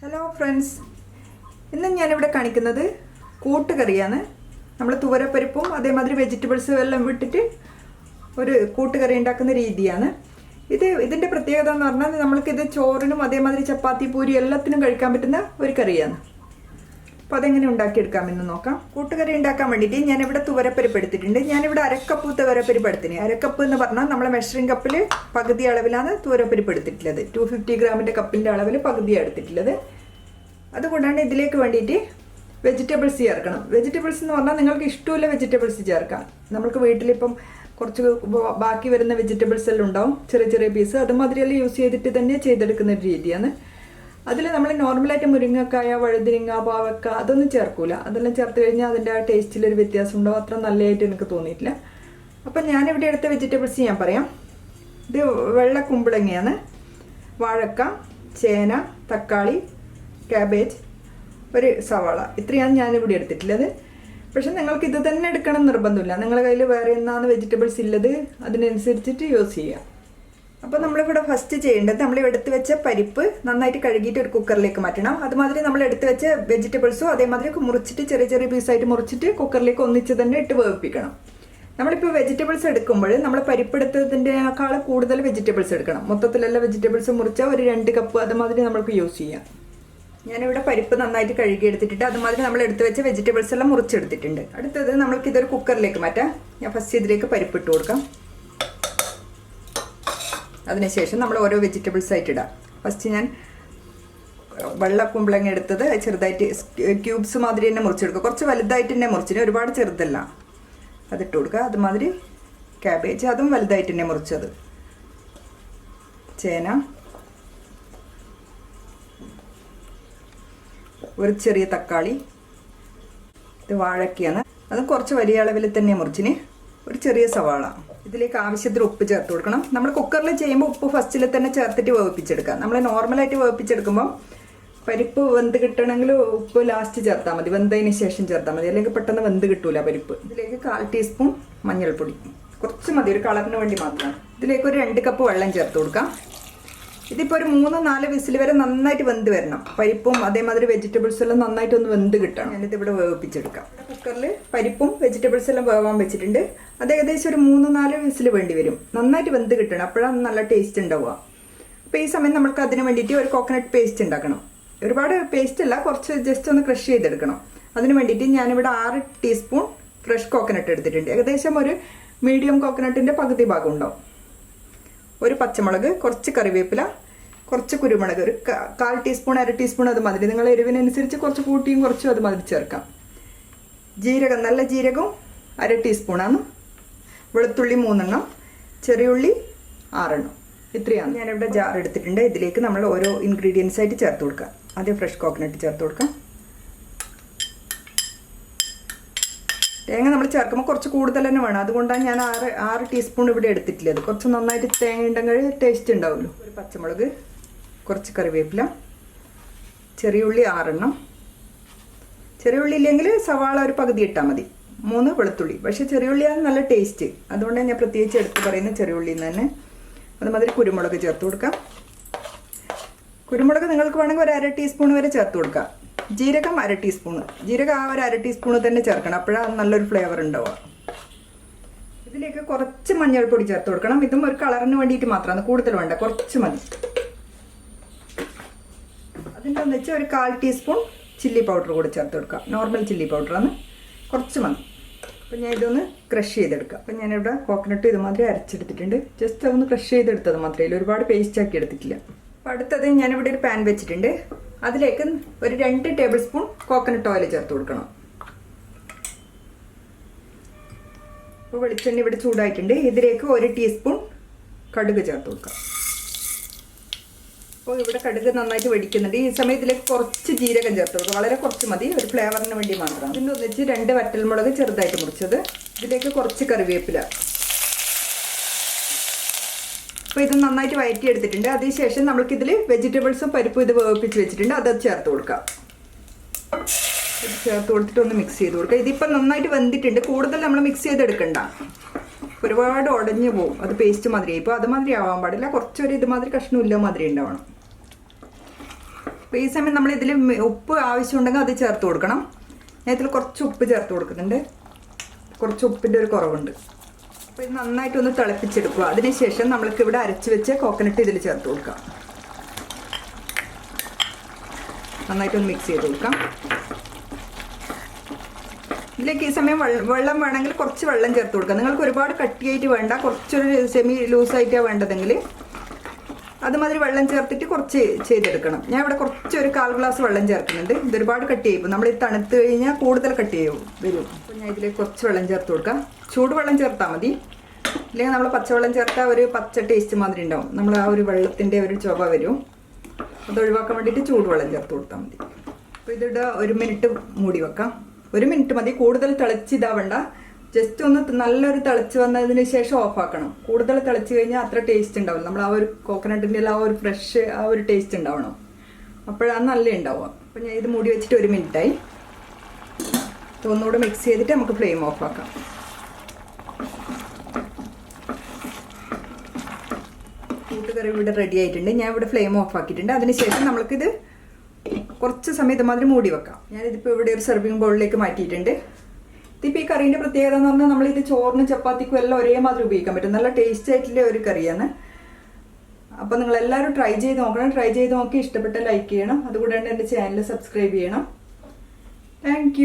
Hello friends ഇന്ന് ഞാനിവിടെ കാണിക്കുന്നത് കൂട്ടുകറിയാണ്. നമ്മൾ തുവരപ്പരിപ്പും അതേമാതിരി വെജിറ്റബിൾസും എല്ലാം വിട്ടിട്ട് ഒരു കൂട്ടുകറി ഉണ്ടാക്കുന്ന രീതിയാണ്. ഇത് ഇതിന്റെ പ്രത്യേകത എന്ന് പറഞ്ഞാൽ നമ്മൾക്കിത് ചോറിനും അതേമാതിരി ചപ്പാത്തി പൂരി എല്ലാത്തിനും കഴിക്കാൻ പറ്റുന്ന ഒരു കറിയാണ്. അപ്പോൾ അതെങ്ങനെ ഉണ്ടാക്കിയെടുക്കാമെന്ന് നോക്കാം. കൂട്ടുകറി ഉണ്ടാക്കാൻ വേണ്ടിയിട്ട് ഞാനിവിടെ തുവരപ്പരിപ്പ് എടുത്തിട്ടുണ്ട്. ഞാനിവിടെ അരക്കപ്പ് തുവരപ്പരിപ്പ് എടുത്തിന്. അരക്കപ്പ് എന്ന് പറഞ്ഞാൽ നമ്മളെ മെഷറിംഗ് കപ്പിൽ പകുതി അളവിലാണ് തുവരപ്പരിപ്പ് എടുത്തിട്ടുള്ളത്. ടു ഫിഫ്റ്റി ഗ്രാമിന്റെ കപ്പിന്റെ അളവിൽ പകുതിയാണ് എടുത്തിട്ടുള്ളത്. അതുകൊണ്ടാണ് ഇതിലേക്ക് വേണ്ടിയിട്ട് വെജിറ്റബിൾസ് ചേർക്കണം. വെജിറ്റബിൾസ് എന്ന് പറഞ്ഞാൽ നിങ്ങൾക്ക് ഇഷ്ടമുള്ള വെജിറ്റബിൾസ് ചേർക്കാം. നമുക്ക് വീട്ടിലിപ്പം കുറച്ച് ബാക്കി വരുന്ന വെജിറ്റബിൾസ് എല്ലാം ഉണ്ടാവും. ചെറിയ ചെറിയ പീസ് അതുമാതിരിയെല്ലാം യൂസ് ചെയ്തിട്ട് തന്നെ ചെയ്തെടുക്കുന്ന ഒരു രീതിയാണ്. അതിൽ നമ്മൾ നോർമലായിട്ട് മുരിങ്ങക്കായ വഴുതിരിങ്ങ പാവക്ക അതൊന്നും ചേർക്കൂല. അതെല്ലാം ചേർത്ത് കഴിഞ്ഞാൽ അതിന്റെ ആ ടേസ്റ്റിലൊരു വ്യത്യാസം ഉണ്ടാവും. അത്ര നല്ലതായിട്ട് എനിക്ക് തോന്നിയിട്ടില്ല. അപ്പം ഞാനിവിടെ എടുത്ത വെജിറ്റബിൾസ് ഞാൻ പറയാം. ഇത് വെള്ള കുമ്പളങ്ങയാണ്. വാഴക്ക ചേന തക്കാളി ക്യാബേജ് ഒരു സവാള. ഇത്രയാണ് ഞാനിവിടെ എടുത്തിട്ടുള്ളത്. പക്ഷെ നിങ്ങൾക്ക് ഇത് തന്നെ എടുക്കണം നിർബന്ധമില്ല. നിങ്ങളുടെ കയ്യിൽ വേറെ എന്നാണ് വെജിറ്റബിൾസ് ഉള്ളത് അതിനനുസരിച്ചിട്ട് യൂസ് ചെയ്യാം. അപ്പോൾ നമ്മളിവിടെ ഫസ്റ്റ് ചെയ്യേണ്ടത് നമ്മൾ എടുത്ത് വെച്ച പരിപ്പ് നന്നായിട്ട് കഴുകിയിട്ട് ഒരു കുക്കറിലേക്ക് മാറ്റണം. അതുമാതിരി നമ്മൾ എടുത്ത് വെച്ച വെജിറ്റബിൾസും അതേമാതിരി മുറിച്ചിട്ട് ചെറിയ ചെറിയ പീസായിട്ട് മുറിച്ചിട്ട് കുക്കറിലേക്ക് ഒന്നിച്ച് തന്നെ ഇട്ട് വേവിപ്പിക്കണം. നമ്മളിപ്പോൾ വെജിറ്റബിൾസ് എടുക്കുമ്പോൾ നമ്മൾ പരിപ്പെടുത്തതിന്റെക്കാൾ കൂടുതൽ വെജിറ്റബിൾസ് എടുക്കണം. മൊത്തത്തിലെല്ലാം വെജിറ്റബിൾസ് മുറിച്ചാൽ ഒരു രണ്ട് കപ്പ് അതുമാതിരി നമുക്ക് യൂസ് ചെയ്യാം. ഞാനിവിടെ പരിപ്പ് നന്നായിട്ട് കഴുകി എടുത്തിട്ടുണ്ട് അതുമാതിരി നമ്മൾ എടുത്ത് വെച്ച വെജിറ്റബിൾസ് എല്ലാം മുറിച്ചെടുത്തിട്ടുണ്ട്. അടുത്തത് നമ്മൾക്ക് ഇതൊരു കുക്കറിലേക്ക് മാറ്റാം. ഞാൻ ഫസ്റ്റ് ഇതിലേക്ക് പരിപ്പ് ഇട്ട് കൊടുക്കാം. അതിനുശേഷം നമ്മൾ ഓരോ വെജിറ്റബിൾസ് ആയിട്ട് ഇടാം. ഫസ്റ്റ് ഞാൻ വെള്ള കുമ്പളങ്ങ എടുത്തത് ചെറുതായിട്ട് ക്യൂബ്സ് മാതിരി തന്നെ മുറിച്ചെടുക്കുക കുറച്ച് വലുതായിട്ട് തന്നെ മുറിച്ചിന് ഒരുപാട് ചെറുതല്ല. അതിട്ട് കൊടുക്കുക. അതുമാതിരി ക്യാബേജ് അതും വലുതായിട്ട് തന്നെ മുറിച്ചത്. ചേന. ഒരു ചെറിയ തക്കാളി. ഇത് വാഴക്കയാണ്. അത് കുറച്ച് വലിയ അളവിൽ തന്നെ മുറിച്ചിന് ഒരു ചെറിയ സവാള. ഇതിലേക്ക് ആവശ്യത്തിന് ഉപ്പ് ചേർത്ത് കൊടുക്കണം. നമ്മൾ കുക്കറിൽ ചെയ്യുമ്പോൾ ഉപ്പ് ഫസ്റ്റിൽ തന്നെ ചേർത്തിട്ട് വേവിപ്പിച്ചെടുക്കാം. നമ്മൾ നോർമലായിട്ട് വേവിപ്പിച്ചെടുക്കുമ്പോൾ പരിപ്പ് വെന്ത് കിട്ടണമെങ്കിൽ ഉപ്പ് ലാസ്റ്റ് ചേർത്താൽ മതി. വെന്തതിന് ശേഷം ചേർത്താൽ മതി. അല്ലെങ്കിൽ പെട്ടെന്ന് വെന്ത് കിട്ടൂല പരിപ്പ്. ഇതിലേക്ക് കാൽ ടീസ്പൂൺ മഞ്ഞൾപ്പൊടി. കുറച്ച് മതി. ഒരു കളറിന് വേണ്ടി മാത്രമാണ് ഇതിലേക്ക് ഒരു രണ്ട് കപ്പ് വെള്ളം ചേർത്ത് കൊടുക്കാം. ഇതിപ്പോൾ ഒരു മൂന്ന് നാല് വിസിൽ വരെ നന്നായിട്ട് വെന്ത് വരണം. പരിപ്പും അതേമാതിരി വെജിറ്റബിൾസ് എല്ലാം നന്നായിട്ട് ഒന്ന് വെന്ത് കിട്ടണം. ഞാനിത് ഇവിടെ വേവിപ്പിച്ചെടുക്കാം കുക്കറിൽ പരിപ്പും വെജിറ്റബിൾസ് എല്ലാം വേവാൻ വെച്ചിട്ടുണ്ട്. അത് ഏകദേശം ഒരു മൂന്ന് നാല് വിസിൽ വേണ്ടി വരും. നന്നായിട്ട് വെന്ത് കിട്ടണം. അപ്പോഴാണ് നല്ല ടേസ്റ്റ് ഉണ്ടാവുക. അപ്പോൾ ഈ സമയം നമുക്ക് അതിന് വേണ്ടിയിട്ട് ഒരു കോക്കനട്ട് പേസ്റ്റ് ഉണ്ടാക്കണം. ഒരുപാട് പേസ്റ്റ് അല്ല കുറച്ച് ജസ്റ്റ് ഒന്ന് ക്രഷ് ചെയ്തെടുക്കണം. അതിന് വേണ്ടിയിട്ട് ഞാനിവിടെ ആറ് ടീസ്പൂൺ ഫ്രഷ് കോക്കനട്ട് എടുത്തിട്ടുണ്ട്. ഏകദേശം ഒരു മീഡിയം കോക്കനട്ടിന്റെ പകുതി ഭാഗം ഉണ്ടാവും. ഒരു പച്ചമുളക് കുറച്ച് കറിവേപ്പില കുറച്ച് കുരുമുളക് ഒരു കാൽ ടീസ്പൂൺ അര ടീസ്പൂൺ അത് മതി. നിങ്ങൾ എരിവിനനുസരിച്ച് കുറച്ച് കൂട്ടിയും കുറച്ചും അത് മതി ചേർക്കാം. ജീരകം നല്ല ജീരകവും അര ടീസ്പൂണാണ് വെളുത്തുള്ളി മൂന്നെണ്ണം ചെറിയുള്ളി ആറെണ്ണം. ഇത്രയാണ്. ഞാനിവിടെ ജാർ എടുത്തിട്ടുണ്ട്. ഇതിലേക്ക് നമ്മൾ ഓരോ ഇൻഗ്രീഡിയൻസ് ആയിട്ട് ചേർത്ത് കൊടുക്കാം ആദ്യം ഫ്രഷ് കോക്കനട്ട് ചേർത്ത് കൊടുക്കാം തേങ്ങ നമ്മൾ ചേർക്കുമ്പോൾ കുറച്ച് കൂടുതൽ തന്നെ വേണം. അതുകൊണ്ടാണ് ഞാൻ ആറ് ആറ് ടീസ്പൂൺ ഇവിടെ എടുത്തിട്ടില്ലത് കുറച്ച് നന്നായിട്ട് തേങ്ങ ഉണ്ടെങ്കിൽ ടേസ്റ്റ് ഉണ്ടാവുമല്ലോ. ഒരു പച്ചമുളക് കുറച്ച് കറിവേപ്പില ചെറിയ ഉള്ളി ആറെണ്ണം. ചെറിയ ഉള്ളി ഇല്ലെങ്കിൽ സവാള ഒരു പകുതി ഇട്ടാൽ മതി. മൂന്ന് വെളുത്തുള്ളി. പക്ഷേ ചെറിയ ഉള്ളിയാണ് നല്ല ടേസ്റ്റ് അതുകൊണ്ടാണ് ഞാൻ പ്രത്യേകിച്ച് എടുത്ത് പറയുന്ന ചെറിയ ഉള്ളിയിൽ നിന്ന് തന്നെ. അതുമാതിരി കുരുമുളക് ചേർത്ത് കൊടുക്കാം. കുരുമുളക് നിങ്ങൾക്ക് വേണമെങ്കിൽ ഒരു അര ടീസ്പൂൺ വരെ ചേർത്ത് കൊടുക്കാം. ജീരകം അര ടീസ്പൂൺ ജീരകം ആ ഒരു അര ടീസ്പൂൺ തന്നെ ചേർക്കണം. അപ്പോഴാണ് നല്ലൊരു ഫ്ലേവർ ഉണ്ടാവുക. ഇതിലേക്ക് കുറച്ച് മഞ്ഞൾപ്പൊടി ചേർത്ത് കൊടുക്കണം. ഇതും ഒരു കളറിന് വേണ്ടിയിട്ട് മാത്രമാണ്. കൂടുതൽ വേണ്ട. കുറച്ച് മതി. അതിന്റെ വെച്ചാൽ ഒരു കാൽ ടീസ്പൂൺ ചില്ലി പൗഡർ കൂടി ചേർത്ത് കൊടുക്കാം. നോർമൽ ചില്ലി പൗഡറാണ് കുറച്ച് മതി. അപ്പം ഞാൻ ഇതൊന്ന് ക്രഷ് ചെയ്തെടുക്കാം. അപ്പം ഞാനിവിടെ കോക്കനട്ട് ഇതുമാതിരി അരച്ചെടുത്തിട്ടുണ്ട്. ജസ്റ്റ് ഒന്ന് ക്രഷ് ചെയ്തെടുത്തത് മാത്രമേ ഒരുപാട് പേസ്റ്റ് ആക്കി എടുത്തിട്ടില്ല. അപ്പം അടുത്തത് ഞാനിവിടെ ഒരു പാൻ വെച്ചിട്ടുണ്ട്. അതിലേക്ക് ഒരു രണ്ട് ടേബിൾ സ്പൂൺ കോക്കനട്ട് ഓയിൽ ചേർത്ത് കൊടുക്കണം. അപ്പോൾ വെളിച്ചെണ്ണ ഇവിടെ ചൂടായിട്ടുണ്ട്. ഇതിലേക്ക് ഒരു ടീസ്പൂൺ കടുക് ചേർത്ത് കൊടുക്കാം. അപ്പോൾ ഇവിടെ കടുക് നന്നായിട്ട് വെടിക്കുന്നുണ്ട്. ഈ സമയത്തിലേക്ക് കുറച്ച് ജീരകം ചേർത്ത് കൊടുക്കും വളരെ കുറച്ച് മതി. ഒരു ഫ്ലേവറിന് വേണ്ടി മാത്രം. ഇതിന്റെ ഒന്നിച്ച് രണ്ട് വറ്റൽമുളക് ചെറുതായിട്ട് മുറിച്ചത്. ഇതിലേക്ക് കുറച്ച് കറിവേപ്പില. അപ്പോൾ ഇത് നന്നായിട്ട് വയറ്റി എടുത്തിട്ടുണ്ട് അതിനുശേഷം നമ്മൾക്കിതിൽ വെജിറ്റബിൾസും പരിപ്പും ഇത് വേവിപ്പിച്ച് വെച്ചിട്ടുണ്ട്. അത് ചേർത്ത് കൊടുക്കാം. ചേർത്ത് കൊടുത്തിട്ട് ഒന്ന് മിക്സ് ചെയ്ത് കൊടുക്കുക ഇതിപ്പോൾ നന്നായിട്ട് വെന്തിട്ടുണ്ട്. കൂടുതൽ നമ്മൾ മിക്സ് ചെയ്തെടുക്കണ്ട. ഒരുപാട് ഉടഞ്ഞു പോകും അത് പേസ്റ്റ് മാതിരി ഇപ്പോൾ അത് മാതിരി ആവാൻ പാടില്ല. കുറച്ചൊരു ഇതുമാതിരി കഷ്ണം ഇല്ല മാതിരി ഉണ്ടാവണം. അപ്പോൾ ഈ സമയം നമ്മൾ ഇതിൽ ഉപ്പ് ആവശ്യമുണ്ടെങ്കിൽ അത് ചേർത്ത് കൊടുക്കണം. ഞാൻ ഇതിൽ കുറച്ച് ഉപ്പ് ചേർത്ത് കൊടുക്കുന്നുണ്ട്. കുറച്ച് ഉപ്പിന്റെ ഒരു കുറവുണ്ട്. അപ്പോൾ ഇത് നന്നായിട്ട് ഒന്ന് തിളപ്പിച്ചെടുക്കുക. അതിനുശേഷം നമ്മൾക്ക് ഇവിടെ അരച്ച് വെച്ച് കോക്കനട്ട് ഇതിൽ ചേർത്ത് കൊടുക്കാം. നന്നായിട്ട് ഒന്ന് മിക്സ് ചെയ്ത് കൊടുക്കാം. ഇതിലേക്ക് ഈ സമയം വെള്ളം വേണമെങ്കിൽ കുറച്ച് വെള്ളം ചേർത്ത് കൊടുക്കാം. നിങ്ങൾക്ക് ഒരുപാട് കട്ടിയായിട്ട് വേണ്ട. കുറച്ചൊരു സെമി ലൂസായിട്ടാണ് വേണ്ടതെങ്കിൽ അതുമാതിരി വെള്ളം ചേർത്തിട്ട് കുറച്ച് ചെയ്തെടുക്കണം. ഞാൻ ഇവിടെ കുറച്ച് ഒരു കാൽ ഗ്ലാസ് വെള്ളം ചേർക്കുന്നുണ്ട്. ഇത് ഒരുപാട് കട്ട് ചെയ്യും. നമ്മൾ ഈ തണുത്ത് കഴിഞ്ഞാൽ കൂടുതൽ കട്ട് ചെയ്യും വരും. അപ്പോൾ ഞാൻ ഇതിലേക്ക് കുറച്ച് വെള്ളം ചേർത്ത് കൊടുക്കാം. ചൂടുവെള്ളം ചേർത്താൽ മതി. അല്ലെങ്കിൽ നമ്മൾ പച്ചവെള്ളം ചേർത്താൽ ഒരു പച്ച ടേസ്റ്റ് മാതിരി ഉണ്ടാവും. നമ്മൾ ആ ഒരു വെള്ളത്തിന്റെ ഒരു ചുവ വരും. അത് ഒഴിവാക്കാൻ വേണ്ടിയിട്ട് ചൂടുവെള്ളം ചേർത്ത് കൊടുത്താൽ മതി. അപ്പോൾ ഇതിവിടെ ഒരു മിനിറ്റ് മൂടി വെക്കാം. ഒരു മിനിറ്റ് മതി. കൂടുതൽ തിളച്ച് ഇതാവണ്ട. ജസ്റ്റ് ഒന്ന് നല്ലൊരു തിളച്ച് വന്നതിന് ശേഷം ഓഫ് ആക്കണം. കൂടുതൽ തിളച്ച് കഴിഞ്ഞാൽ അത്ര ടേസ്റ്റ് ഉണ്ടാവില്ല. നമ്മൾ ആ ഒരു കോക്കനട്ടിന്റെ ആ ഒരു ഫ്രഷ് ആ ഒരു ടേസ്റ്റ് ഉണ്ടാവണം. അപ്പോഴാണ് നല്ല ഉണ്ടാവുക. അപ്പം ഞാൻ ഇത് മൂടി വെച്ചിട്ട് ഒരു മിനിറ്റായി. ഒന്നുകൂടെ മിക്സ് ചെയ്തിട്ട് നമുക്ക് ഫ്ലെയിം ഓഫ് ആക്കാം. കൂട്ടുകറി ഇവിടെ റെഡി ആയിട്ടുണ്ട്. ഞാൻ ഇവിടെ ഫ്ലെയിം ഓഫ് ആക്കിയിട്ടുണ്ട്. അതിനുശേഷം നമ്മൾക്കിത് കുറച്ച് സമയത്ത് മാതിരി മൂടി വെക്കാം. ഞാനിതിപ്പോൾ ഇവിടെ ഒരു സെർവിങ് ബൗളിലേക്ക് മാറ്റിയിട്ടുണ്ട്. ഇതിപ്പോൾ ഈ കറീന്റെ പ്രത്യേകത എന്ന് പറഞ്ഞാൽ നമ്മൾ നമ്മളിത് ചോറിന് ചപ്പാത്തിക്കും എല്ലാം ഒരേമാതിരി ഉപയോഗിക്കാൻ പറ്റും. നല്ല ടേസ്റ്റ് ആയിട്ടുള്ള ഒരു കറിയാണ്. അപ്പോൾ നിങ്ങൾ എല്ലാവരും ട്രൈ ചെയ്ത് നോക്കണം. ട്രൈ ചെയ്ത് നോക്കി ഇഷ്ടപ്പെട്ട ലൈക്ക് ചെയ്യണം. അതുകൂടാണ്ട് എന്റെ ചാനൽ സബ്സ്ക്രൈബ് ചെയ്യണം. താങ്ക്